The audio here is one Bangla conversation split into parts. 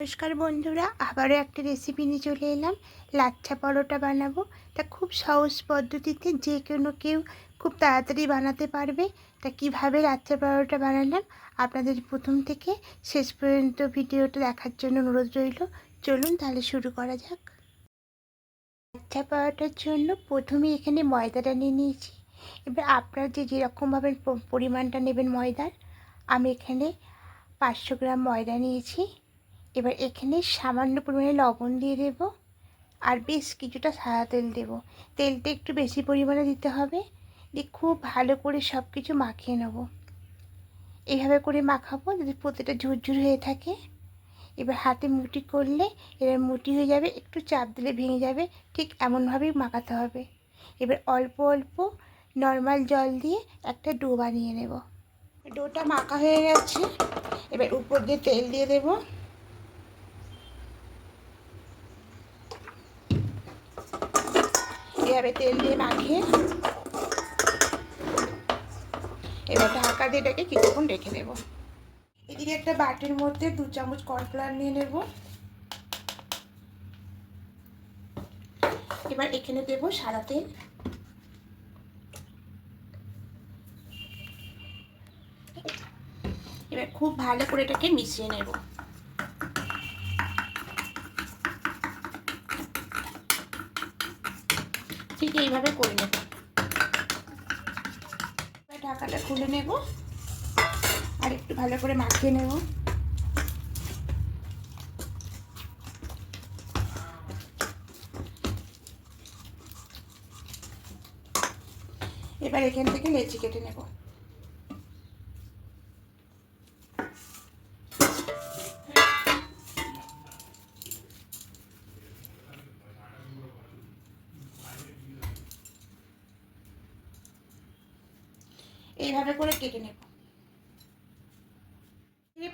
নমস্কার বন্ধুরা, আবারও একটা রেসিপি নিয়ে চলে এলাম। লাচ্ছা পরোটা বানাবো। তা খুব সহজ পদ্ধতিতে যে কোনো কেউ খুব তাড়াতাড়ি বানাতে পারবে। তা কীভাবে লাচ্ছা পরোটা বানালাম? আপনাদের প্রথম থেকে শেষ পর্যন্ত ভিডিওটা দেখার জন্য অনুরোধ রইল। চলুন তাহলে শুরু করা যাক। লাচ্ছা পরোটার জন্য প্রথমে এখানে ময়দাটা নিয়ে নিয়েছি। এবার আপনারা যে যেরকমভাবে পরিমাণটা নেবেন ময়দার, আমি এখানে পাঁচশো গ্রাম ময়দা নিয়েছি। এবার এখানে সামান্য পরিমাণে লবণ দিয়ে দেব আর বেশ কিছুটা সাদা তেল দেব। তেলটা একটু বেশি পরিমাণে দিতে হবে। দিয়ে খুব ভালো করে সব কিছু মাখিয়ে নেব। এইভাবে করে মাখাবো যদি প্রতিটা ঝুরঝুর হয়ে থাকে। এবার হাতে মুটি করলে এবার মুটি হয়ে যাবে, একটু চাপ দিলে ভেঙে যাবে। ঠিক এমনভাবেই মাখাতে হবে। এবার অল্প অল্প নর্মাল জল দিয়ে একটা ডো বানিয়ে নেব। ডোটা মাখা হয়ে গেছে। এবার উপর দিয়ে তেল দিয়ে দেবো। এভাবে তেল দিয়ে মাখিয়ে এবার ঢাকা দিয়ে এটাকে কিছুক্ষণ রেখে দেবো। এদিকে একটা বাটির মধ্যে দু চামচ কর্নফ্লাওয়ার নিয়ে নেব। এবার এখানে দেবো সাদা তেল। এবার খুব ভালো করে এটাকে মিশিয়ে নেব। ঠিক এইভাবে করে নেব। ঢাকাটা খুলে নেব আর একটু ভালো করে মাখিয়ে নেব। এবার এখান থেকে লেচি কেটে নেব। এইভাবে করে কেটে নেব।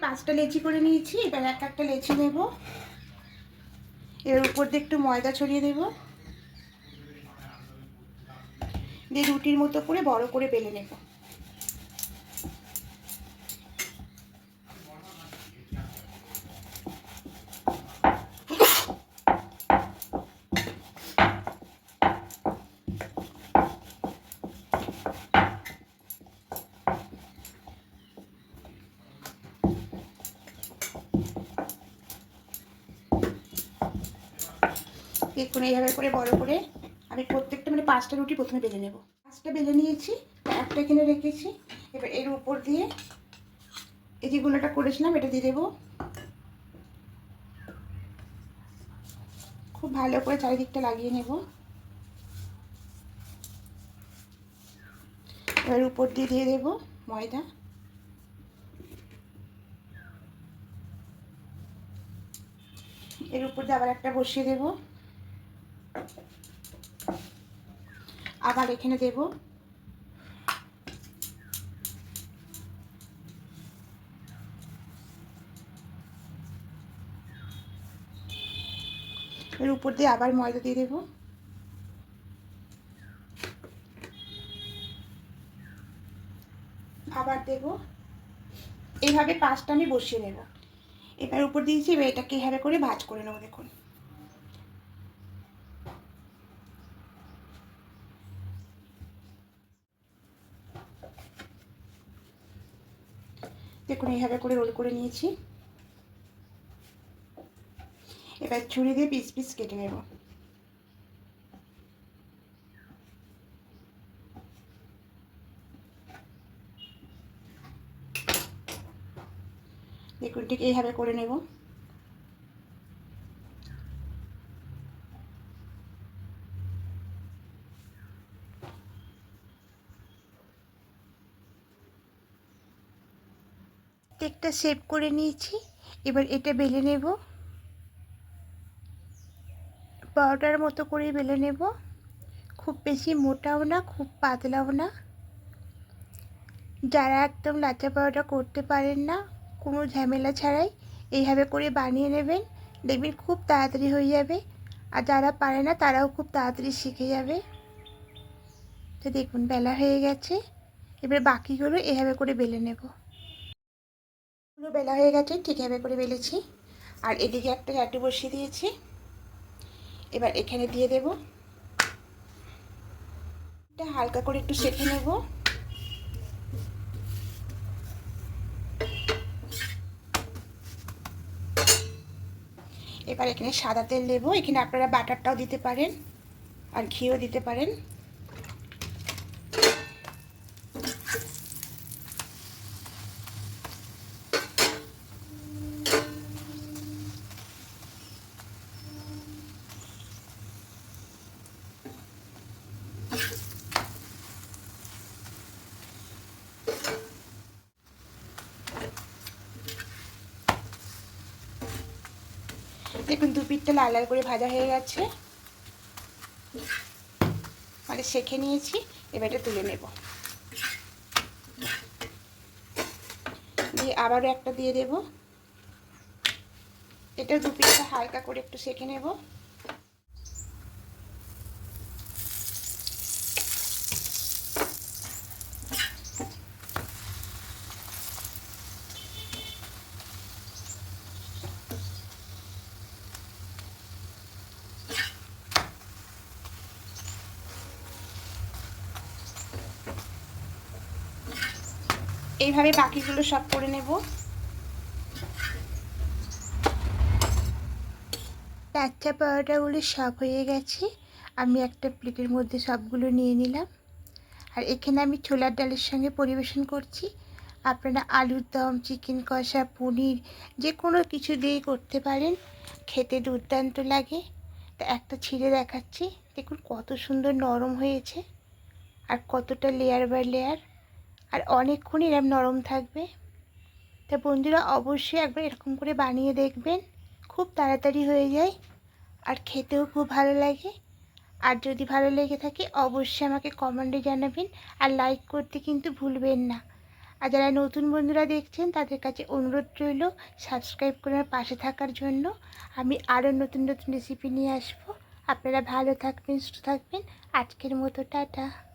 পাঁচটা লেচি করে নিয়েছি, এবার এক একটা লেচি নেব। এর উপর দিয়ে একটু ময়দা ছড়িয়ে দেব। দিয়ে রুটির মতো করে বড় করে বেলে নেব। দেখুন এইভাবে করে, বড় করে আমি প্রত্যেকটা মানে পাঁচটা রুটি প্রথমে বেলে নেব। পাঁচটা বেলে নিয়েছি, একটা এখানে রেখেছি। এবার এর উপর দিয়ে এই যেগুলোটা করেছিলাম, এটা দিয়ে দেবো। খুব ভালো করে চারিদিকটা লাগিয়ে নেব। এবার উপর দিয়ে দিয়ে দেবো ময়দা। এর উপর দিয়ে আবার একটা বসিয়ে দেব। আবার এখানে দেব। এর উপর দিয়ে আবার ময়দা দিয়ে দেব। আবার দেব। এইভাবে পাঁচটা আমি বসিয়ে নেব এবার উপর দিয়েছি, এবার এটাকে এভাবে করে ভাজ করে নেব, দেখুন। দেখুন এইভাবে করে রোল করে নিয়েছি। এবার ছুরি দিয়ে পিস পিস কেটে নেব। দেখুন, ঠিক এইভাবে করে নেব। কেকটা সেভ করে নিয়েছি। এবার এটা বেলে নেব। পাউডার মতো করে বেলে নেব। খুব বেশি মোটাও না, খুব পাতলাও না। যারা একদম লাচা পাউডার করতে পারেন না, কোনো ঝামেলা ছাড়াই এইভাবে করে বানিয়ে নেবেন। দেখবেন খুব তাড়াতাড়ি হয়ে যাবে। আর যারা পারে না, তারাও খুব তাড়াতাড়ি শিখে যাবে। তো দেখুন, বেলা হয়ে গেছে। এবার বাকিগুলো এভাবে করে বেলে নেব। পুরো বেলা হয়ে গেছে, ঠিক এভাবে করে বেলেছি। আর এদিকে একটা চাটু বসিয়ে দিয়েছি। এবার এখানে দিয়ে দেব। এটা হালকা করে একটু সেঁকে নেব। এবার এখানে সাদা তেল দেবো। এখানে আপনারা বাটারটাও দিতে পারেন আর ঘিও দিতে পারেন। দেখুন দুপিঠটা লাল লাল করে ভাজা হয়ে গেছে। মানে শেখে নিয়েছি, এবার এটা তুলে নেব। দিয়ে আবারও একটা দিয়ে দেব। এটা দুপিঠটা হালকা করে একটু সেঁকে নেব। এইভাবে বাকিগুলো সব করে নেব। লাচ্চা পাউডারগুলো সব হয়ে গেছে। আমি একটা প্লেটের মধ্যে সবগুলো নিয়ে নিলাম। আর এখানে আমি ছোলার ডালের সঙ্গে পরিবেশন করছি। আপনারা আলুর দম, চিকেন কষা, পনির যে কোনো কিছু দিয়ে করতে পারেন। খেতে দুর্দান্ত লাগে। তা একটা ছিঁড়ে দেখাচ্ছি। দেখুন কত সুন্দর নরম হয়েছে। আর কতটা লেয়ার বাই লেয়ার আর অনেকক্ষণ এরম নরম থাকবে। তা বন্ধুরা অবশ্যই একবার এরকম করে বানিয়ে দেখবেন। খুব তাড়াতাড়ি হয়ে যায়। আর খেতেও খুব ভালো লাগে। আর যদি ভালো লেগে থাকে অবশ্যই আমাকে কমেন্টে জানাবেন। আর লাইক করতে কিন্তু ভুলবেন না। আর যারা নতুন বন্ধুরা দেখছেন, তাদের কাছে অনুরোধ রইল সাবস্ক্রাইব করে পাশে থাকার জন্য। আমি আরও নতুন নতুন রেসিপি নিয়ে আসব। আপনারা ভালো থাকবেন, সুস্থ থাকবেন। আজকের মতো, টাটা।